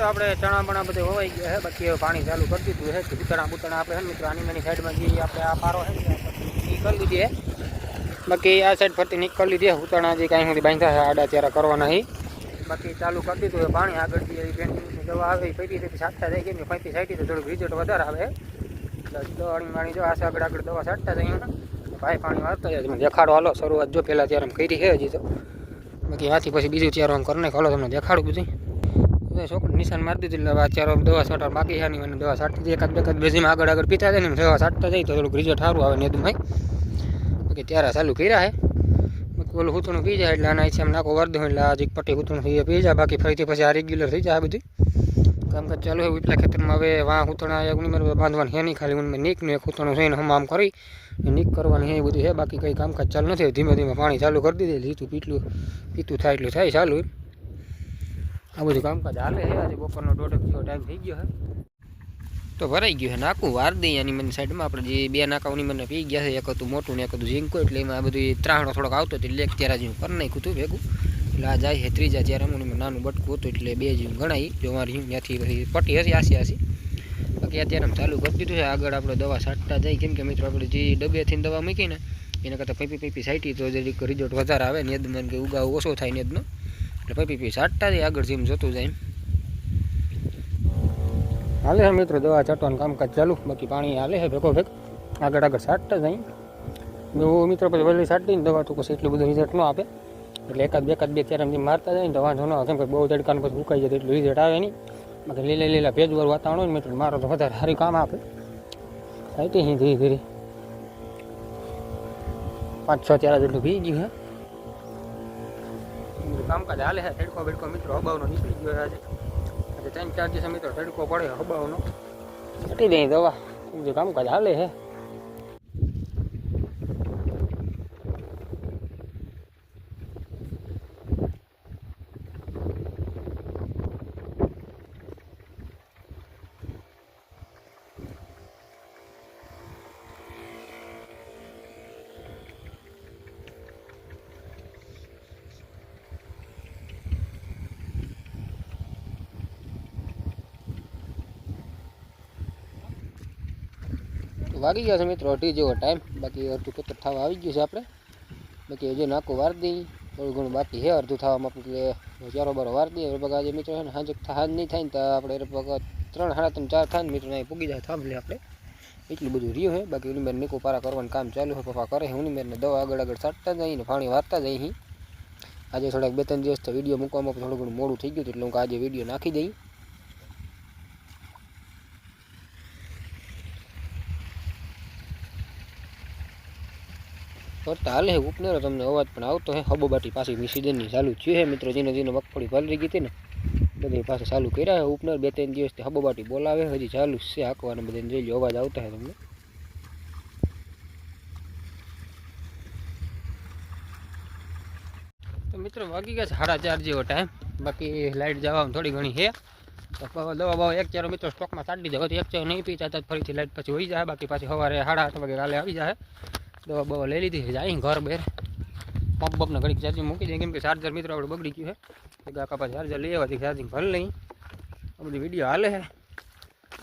तो आप चना बना बदे हो गए है बाकी पानी चालू कर दी थे बुतना बुतना आप मित्र आनी साइड में आप पारो है निकल लीजिए बाकी आ साइड फरती निकल लीजिए उतना जी कहीं सुधी बांधा है आडा चेहरा करो नहीं बाकी चालू कर दी है पानी आगे जी पेटिंग दवा पैटी थी छाटता जाए कि पैंती साइटी तो थोड़ी भिजट वार आए दौड़ी मानी जो आशा आगे आगे दवा छाटता जाए भाई पानी मरता जाए देखाड़ो हलो शुरुआत जो पहला तरह करी है हजी तो बाकी आती पीछे बीजू चेहरा करने खालो तुमने देखाड़ू बुझी જો નિશાન માર દીધું એટલે આ ચારો દવા છાતર બાકી હાન એ દવા છાતર એક આ બેક બેજીમાં આગળ આગળ પીતા દેને છાટતા થઈ તો થોડું રિજો ઠારું આવે ને દુ ભાઈ કે ત્યારે ચાલુ કરીયા છે કોલ હુંતોનું બીજ એટલે ના છે એમ નાકો વર્ધ હોય લાજી પટી હુંતોનું બીજ બાકી ફરીથી પછી રેગ્યુલર થઈ જાય આ બધી કામકાજ ચાલુ છે એટલે ખેતરમાં હવે વા હુંતોણા બાંધવાનું હે નહી ખાલી ઉનમે નીક નું એક હુંતોણ હોય ને હમામ કરી નીક કરવાની હે આ બધી હે બાકી કઈ કામકાજ ચાલ નથી ધીમે ધીમે પાણી ચાલુ કરી દીધું લીતું પીટલું પીતું થાય એટલે થાય ચાલુ આ બધું કામકાજ હાલે આવ્યા આજે બપોરનો દોઢેક જેવો ટાઈમ થઈ ગયો છે તો ભરાઈ ગયું છે નાકું વાર દઈ એની મને સાઈડમાં આપણે જે બે નાકાઓની મને પી ગયા છે એક હતું મોટું ને એક હતું ઝીંકો એટલે એમાં આ બધું ત્રાહણો થોડોક આવતો હતો એટલે એક ત્યારે જ હું પર નાખ્યું હતું ભેગું એટલે આ જાય છે ત્રીજા જ્યારે હું નાનું બટકું હતું એટલે બે જ ગણાય જો મારી હું ત્યાંથી પછી પટી હશે આસી આસી બાકી અત્યારે આમ ચાલુ કરી દીધું છે આગળ આપણે દવા છાંટતા જાય કેમ કે મિત્રો આપણે જે ડબેથી દવા મૂકીને એના કરતાં પૈપી પૈપી સાઈટી તો જરીક રિઝલ્ટ વધારે આવે ને નેદમાં મને ઉગાવ ઓછો થાય ને નેદનો એટલે પપી પી છાંટતા જઈએ આગળ જેમ જોતું જાય હાલે છે મિત્રો દવા છાંટવાનું કામકાજ ચાલુ બાકી પાણી હાલે છે ભેગો ભેગ આગળ આગળ છાંટતા જાય બહુ મિત્રો પછી વહેલી છાંટીને દવા તો છે એટલું બધું રિઝલ્ટ ન આપે એટલે એકાદ બે એકાદ બે ત્યારે એમ મારતા જાય ને તો વાંધો ન આવે કેમ કે બહુ તડકાનું પછી ઉકાઈ જાય એટલું રિઝલ્ટ આવે નહીં બાકી લીલા લીલા ભેજવાળું વાતાવરણ હોય ને મિત્રો મારો તો વધારે સારી કામ આપે થાય ધીરે ધીરે પાંચ છ ત્યારે જેટલું ભી ગયું હે કામકાજ હાલે છે તડકો બડકો મિત્રો હબાવનો નીકળી ગયો આજે આજે ત્રણ ચાર દિવસે મિત્રો તડકો પડે હબાવનો છટી દઈ દવા બીજું કામકાજ હાલે છે વાડી જસ મિત્રો આજે જો ટાઈમ બાકી અર્ધું કે થા આવી ગયું છે આપણે એટલે કે અજે નાકો વારદી થોડું ઘણું બાકી છે અર્ધું થાવામાં એટલે જારો બરો વારદી એ બગાજે મિત્રો હે હાજક થા નઈ થાય તો આપણે એ બગા 3 3.5 4 ખાને મિત્રો નહી પૂગી જાય थांब લે આપણે કેટલી બધું રયો છે બાકી ઊનીમેને કોપરા કરવાનો કામ ચાલુ છે પપ્પા કરે છે ઊનીમેને દવ આગળ આગળ ચટતા જાય ને પાણી વારતા જાય હી આજે થોડાક બે ત્રણ દિવસ તો વિડિયો મુકવાનો થોડું ઘણું મોડું થઈ ગયું તો આજે વિડિયો નાખી દે फरता हाल है उपनेर तमने अवाज पाव तो है हबोबाटी पास मिशीदन चालू थी है मित्रों जीने जीने मगफड़ी फल रही थी बदली पास चालू कर उपनेर बे तीन दिवस हबोबाटी बोला हज चालू से हाँ बदले जो अवाज आता है तमने मित्रों वगी गया साढ़ा चार जो टाइम बाकी लाइट जावा थोड़ी घनी है तो दवा बवा एक चार मित्रों स्टॉक में साड़ी दीजिए एक चार नहीं पी चाहता फरी लाइट पीछे हो जाए बाकी पास सवेरे साढ़ा आठ वगे काले जाए दवा बवा ले ली थी जाए घर बेर पंप बप ने घड़ी चार्जिंग मूक देंगे चार्जर मित्र आप बगड़ी गए है काका पास चार्जर ले चार्जिंग भर लें बड़ी वीडियो हाल है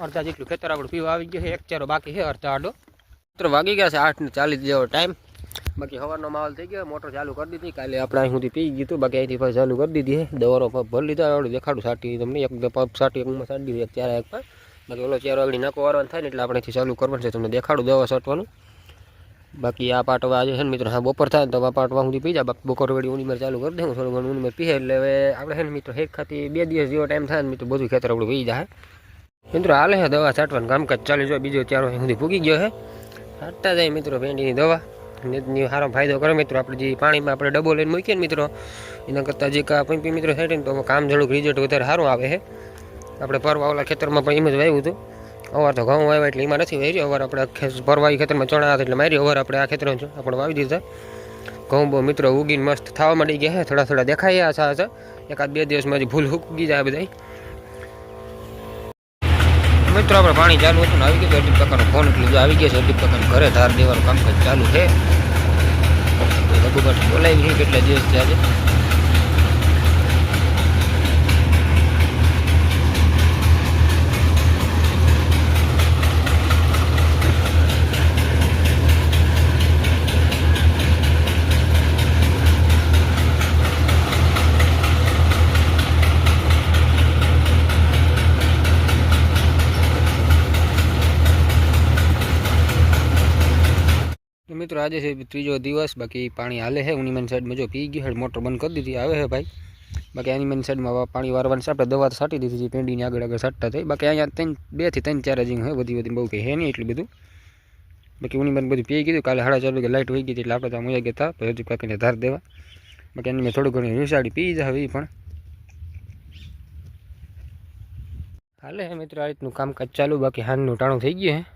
अर्धा जितलू खेतर आप पीवा आ गए एक चारों बाकी है अर्धा आडो मित्र वगी गया से आठ ने चालीस जो टाइम बाकी हवा माहौल थी गया मोटर चालू कर दी थी कल आप अँधी पी गई थी बाकी अँधी पास चालू कर दी थी दवा पंप भर लीधा आप देखाड़ू साठी तमने एक पंप साठी एक साठ एक चेहरा एक पास बाकी चेहरा अगली नको वरवा थे अपने चालू करवा तक देखाड़ू दवा सटवा बाकी आ पार्ट आज है मित्र हाँ बपोर था तो आ पार्ट सुधी पी जाए बाकी बोकर वाली उमर चालू कर दू थोड़ा घूम उमर पीहे आप मित्र एक खाती बे दिवस जो टाइम था मित्र बधु खेतर आप जाए मित्र हाल है दवा छाटवा काम काज चालू जो बीजे चार सुधी फूकी गए छाटता जाए मित्रों भेडी दवा सारो फायदो करो मित्रों अपने जी पानी में आप डबो लेने मूकी मित्रों इना करता जी का पंपी मित्रों से तो काम जड़ूक रिजल्ट सारूँ आए है अपने पर्व खेतर में इमज वायु तू અવાર તો ઘઉં આવ્યા એટલે એમાં નથી વાર્યો અવાર આપણે ભરવાઈ ખેતરમાં ચણા હતા એટલે મારી અવાર આપણે આ ખેતર આપણે વાવી દીધા ઘઉં બહુ મિત્રો ઉગીને મસ્ત થવા માંડી ગયા થોડા થોડા દેખાઈ આછા હતા એકાદ બે દિવસમાં હજી ભૂલ ઉગી જાય બધા મિત્રો આપણે પાણી ચાલુ હતું ને આવી ગયું અઢી ટકાનો ફોન એટલે જો આવી ગયો છે અઢી ટકાનું ઘરે ધાર દેવાનું કામકાજ ચાલુ છે લઘુભાઈ બોલાવી કેટલા દિવસ આજે મિત્રો આજે છે ત્રીજો દિવસ બાકી પાણી હાલે છે ઉનીમન સાઈડમાં જો પી ગયો હેડ મોટર બંધ કરી દીધી આવે છે ભાઈ બાકી એનીમન સાઈડમાં પાણી વારવાની આપણે દવા સાટી દીધી છે પેંડીની આગળ આગળ સાટતા થઈ બાકી અહીંયા ત્રણ બેથી ત્રણ ચાર હજી હોય બધી બધી બહુ કંઈ હે નહીં એટલું બધું બાકી ઉનીમન બધું પી ગયું કાલે સાડા ચાર વાગે લાઇટ હોઈ ગઈ એટલે આપણે તો મોયા ગયા હતા હજુ કાકીને ધાર દેવા બાકી એની મેં થોડું ઘણી રૂસાડી પી જ હવે પણ હાલે મિત્રો આ રીતનું કામકાજ ચાલુ બાકી હાનનું ટાણું થઈ ગયું હે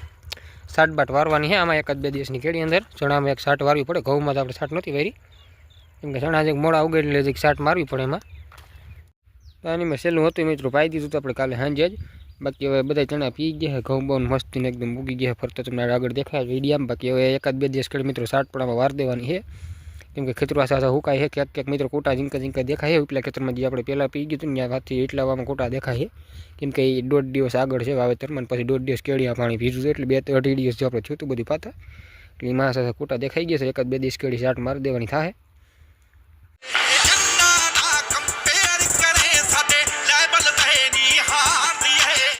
સાટ બાટ વારવાની છે આમાં એક જ બે દિવસની કેળી અંદર ચણામાં એક સાટ વારવી પડે ઘઉંમાં તો આપણે સાટ નથી વારી કેમ કે ચણા જે મોડા ઉગેડી લે સાટ મારવી પડે એમાં તો આની મેં સહેલું હતું મિત્રો પાઈ દીધું તો આપણે કાલે સાંજે જ બાકી હવે બધા ચણા પી ગયા ઘઉં બહુ મસ્તીને એકદમ ઉગી ગયા ફરતો તમને આગળ દેખાય વિડીયામાં બાકી હવે એકાદ બે દિવસ કરી મિત્રો સાટ પણ વાર દેવાની છે કેમ કે ખેતરો આશા હુકાય છે ક્યાંક ક્યાંક મિત્રો કોટા ઝીંકા ઝીંકા દેખાય છે ઉપલા ખેતરમાં જે આપણે પહેલાં પી ગયું હતું ત્યાં ત્યાંથી એટલા વામાં કોટા દેખાય છે કેમ કે એ દોઢ દિવસ આગળ છે વાવેતરમાં પછી દોઢ દિવસ કેળિયા પાણી ભીજું એટલે બે અઢી દિવસ જો આપણે છૂતું બધું પાતા એટલે એમાં આશા કોટા દેખાઈ ગયા છે એકાદ બે દિવસ કેળી શાટ મારી દેવાની થાય